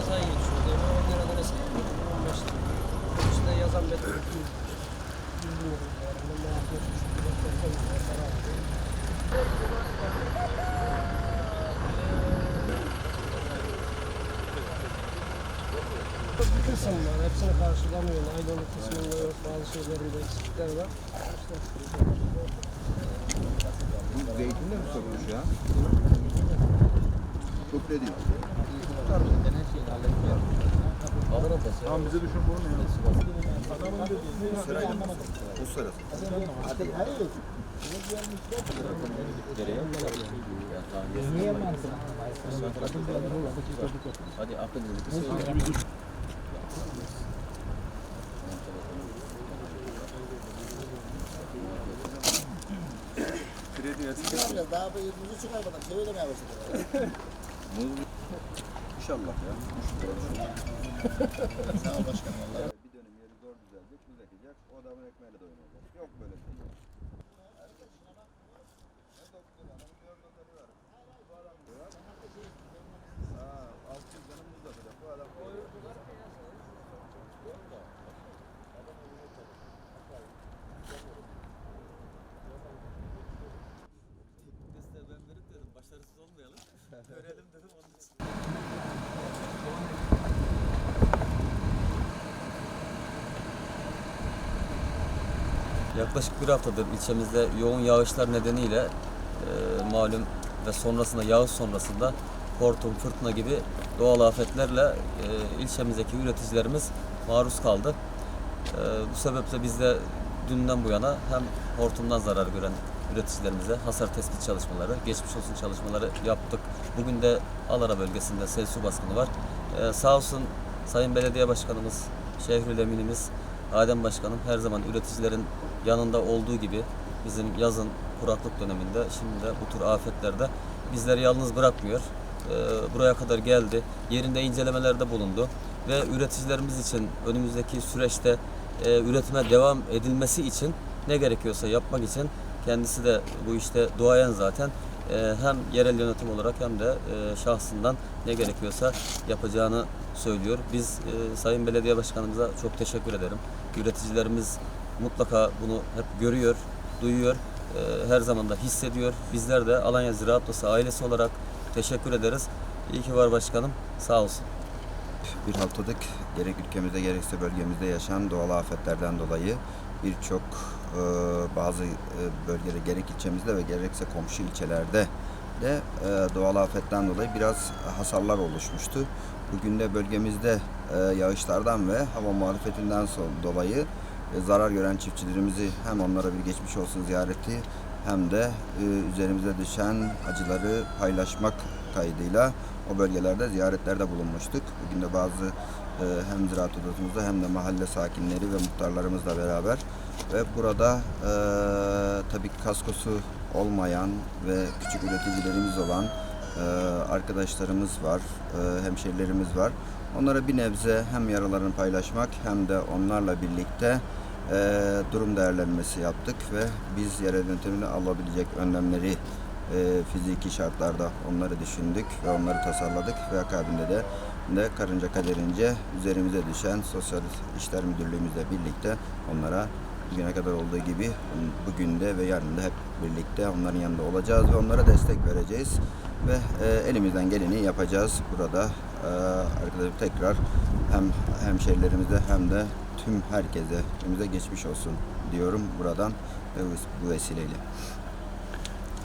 yazan geçiyor. Devre 10 liradan eski 15 lira. Üstüne yazan beton 200 lira. Bilmiyorum yani. Ben ne yapıyorsun? Beton lira para alıyor. Bir kısım var. Hepsini karşılamıyor. Aydınlık kısmında yok. Bazı şeylerinde eksikler var. İşte. Bu zeytinde mi sorulmuş ya? Çok ne diyor? Tamam bize düşün bunu ya. Sırayla? Bu sırası. Hadi akıncılık söyle. Kredi yatırım. Biraz daha bir yüzü çıkarmadan çeviremeye başladı. İnşallah ya. Sağ ol başkanım valla. Bir dönem yeri zor düzelecek, düzelecek. O adamın ekmeğiyle doyunacak. Yok böyle şey. Yaklaşık bir haftadır ilçemizde yoğun yağışlar nedeniyle e, malum ve sonrasında yağış sonrasında hortum, fırtına gibi doğal afetlerle e, ilçemizdeki üreticilerimiz maruz kaldı. E, bu sebeple biz de dünden bu yana hem hortumdan zarar gören üreticilerimize hasar tespit çalışmaları, geçmiş olsun çalışmaları yaptık. Bugün de Alara bölgesinde sel su baskını var. E, sağ olsun Sayın Belediye Başkanımız, Şehrül Eminimiz, Adem Başkanım her zaman üreticilerin yanında olduğu gibi bizim yazın kuraklık döneminde şimdi de bu tür afetlerde bizleri yalnız bırakmıyor. Ee, buraya kadar geldi. Yerinde incelemelerde bulundu ve üreticilerimiz için önümüzdeki süreçte e, üretime devam edilmesi için ne gerekiyorsa yapmak için kendisi de bu işte duayen zaten e, hem yerel yönetim olarak hem de e, şahsından ne gerekiyorsa yapacağını söylüyor. Biz Sayın Belediye Başkanımıza çok teşekkür ederim. Üreticilerimiz mutlaka bunu hep görüyor, duyuyor, e, her zaman da hissediyor. Bizler de Alanya Ziraat Odası ailesi olarak teşekkür ederiz. İyi ki var başkanım, sağ olsun. bir haftalık gerek ülkemizde gerekse bölgemizde yaşanan doğal afetlerden dolayı birçok e, bazı e, bölgede gerek ilçemizde ve gerekse komşu ilçelerde de e, doğal afetten dolayı biraz hasarlar oluşmuştu. Bugün de bölgemizde yağışlardan ve hava muhalefetinden dolayı zarar gören çiftçilerimizi hem onlara bir geçmiş olsun ziyareti hem de e, üzerimize düşen acıları paylaşmak kaydıyla o bölgelerde ziyaretlerde bulunmuştuk. Bugün de bazı e, hem ziraat odasımızda hem de mahalle sakinleri ve muhtarlarımızla beraber ve burada e, tabii kaskosu olmayan ve küçük üreticilerimiz olan e, arkadaşlarımız var, e, hemşerilerimiz var. Onlara bir nebze hem yaralarını paylaşmak hem de onlarla birlikte e, durum değerlendirmesi yaptık ve biz yerel yönetimine alabilecek önlemleri e, fiziki şartlarda onları düşündük ve onları tasarladık ve akabinde de de karınca kaderince üzerimize düşen Sosyal İşler Müdürlüğümüzle birlikte onlara bugüne kadar olduğu gibi bugün de ve yarın da hep birlikte onların yanında olacağız ve onlara destek vereceğiz ve e, elimizden geleni yapacağız burada. E, arkadaşlar tekrar hem hemşerilerimize hem de tüm herkese, hepimize geçmiş olsun diyorum buradan ve bu- vesileyle.